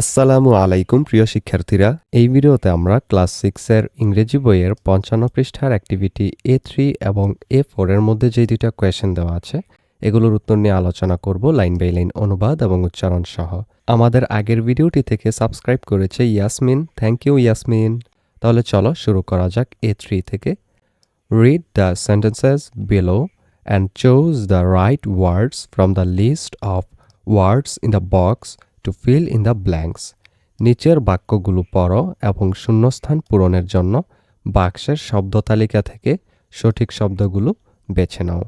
আসসালামু আলাইকুম, প্রিয় শিক্ষার্থীরা। এই ভিডিওতে আমরা ক্লাস সিক্সের ইংরেজি বইয়ের পঞ্চান্ন পৃষ্ঠার অ্যাক্টিভিটি এ থ্রি এবং এ ফোরের মধ্যে যে দুইটা কোয়েশ্চেন দেওয়া আছে, এগুলোর উত্তর নিয়ে আলোচনা করব লাইন বাই লাইন অনুবাদ এবং উচ্চারণ সহ। আমাদের আগের ভিডিওটি থেকে সাবস্ক্রাইব করেছে ইয়াসমিন। Thank you Yasmin. তাহলে চলো শুরু করা যাক এ থ্রি থেকে। Read the sentences below and choose the right words from the list of words in the box to fill in the blanks নিচের বাক্যগুলো পড়ো এবং শূন্যস্থান পূরণের জন্য বাক্সের শব্দ তালিকা থেকে সঠিক শব্দগুলো বেছে নাও।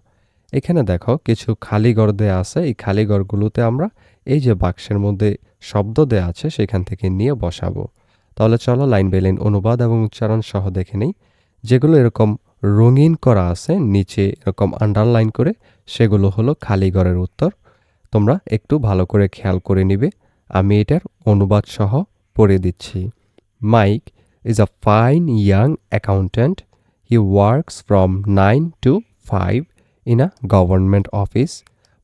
এখানে দেখো, কিছু খালি ঘর দেয়া আছে। এই খালি ঘরগুলোতে আমরা এই যে বাক্সের মধ্যে শব্দ দেয়া আছে, সেখান থেকে নিয়ে বসাবো। তাহলে চলো লাইন বাই লাইন অনুবাদ এবং উচ্চারণ সহ দেখে নেই। যেগুলো এরকম রঙিন করা আছে, নিচে এরকম আন্ডারলাইন করে, সেগুলো হলো খালি উত্তর। তোমরা একটু ভালো করে খেয়াল করে নিবে। আমি এটার অনুবাদ সহ পড়ে দিচ্ছি। Mike is a fine young accountant he works from nine to five in a government office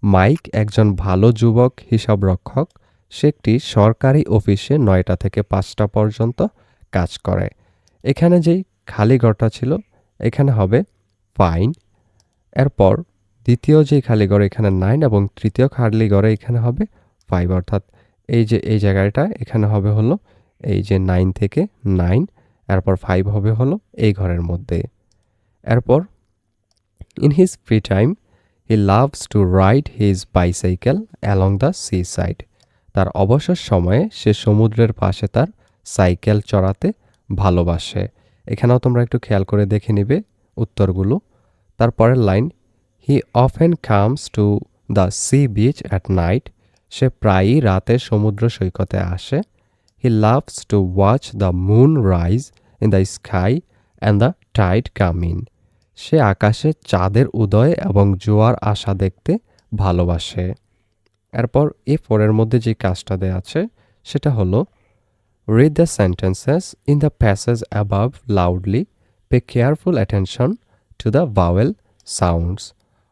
Mike একজন ভালো যুবক, হিসাবরক্ষক। সে একটি সরকারি অফিসে নয়টা থেকে পাঁচটা পর্যন্ত কাজ করে। এখানে যেই খালি ঘরটা ছিল, এখানে হবে ফাইন এরপর দ্বিতীয় যে খালি ঘর, এখানে নাইন এবং তৃতীয় খালি ঘরে এখানে হবে ফাইভ অর্থাৎ এই যে, এই জায়গাটা, এখানে হবে হলো এই যে নাইন থেকে নাইন এরপর ফাইভ হবে হলো এই ঘরের মধ্যে। এরপর in his free time he loves to ride his bicycle along the seaside তার অবসর সময়ে সে সমুদ্রের পাশে তার সাইকেল চড়াতে ভালোবাসে। এখানেও তোমরা একটু খেয়াল করে দেখে নিবে উত্তরগুলো। তারপরের line he often comes to the sea beach at night সে প্রায়ই রাতে সমুদ্র সৈকতে আসে। He loves to watch the moon rise in the sky and the tide come in সে আকাশে চাঁদের উদয় এবং জোয়ার আসা দেখতে ভালোবাসে। এরপর এ ফোরের মধ্যে যে কাজটা দেওয়া আছে, সেটা হলো read the sentences in the passage above loudly pay careful attention to the vowel sounds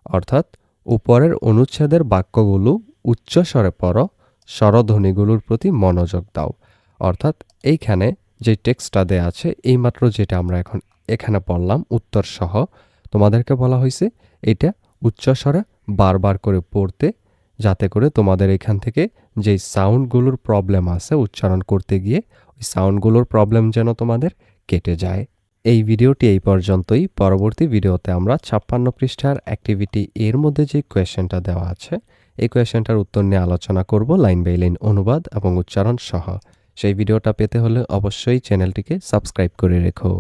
অর্থাৎ উপরের অনুচ্ছেদের বাক্যগুলো উচ্চস্বরে পড়ো, স্বরধ্বনিগুলোর প্রতি মনোযোগ দাও। অর্থাৎ এইখানে যে টেক্সটটা দেয়া আছে, এইমাত্র যেটা আমরা এখন এখানে পড়লাম, উত্তর সহ, তোমাদেরকে বলা হয়েছে এটা উচ্চস্বরে বারবার করে পড়তে, যাতে করে তোমাদের এখান থেকে যেই সাউন্ডগুলোর প্রবলেম আছে উচ্চারণ করতে গিয়ে, ওই সাউন্ডগুলোর প্রবলেম যেন তোমাদের কেটে যায়। এই ভিডিওটি এই পর্যন্তই। পরবর্তী ভিডিওতে আমরা ছাপ্পান্ন পৃষ্ঠার অ্যাক্টিভিটি এর মধ্যে যে কোয়েশ্চেনটা দেওয়া আছে এই কোয়েশ্চেনটার উত্তর নিয়ে আলোচনা করব লাইন বাই লাইন অনুবাদ এবং উচ্চারণ সহ। সেই ভিডিওটা পেতে হলে অবশ্যই চ্যানেলটিকে সাবস্ক্রাইব করে রেখো।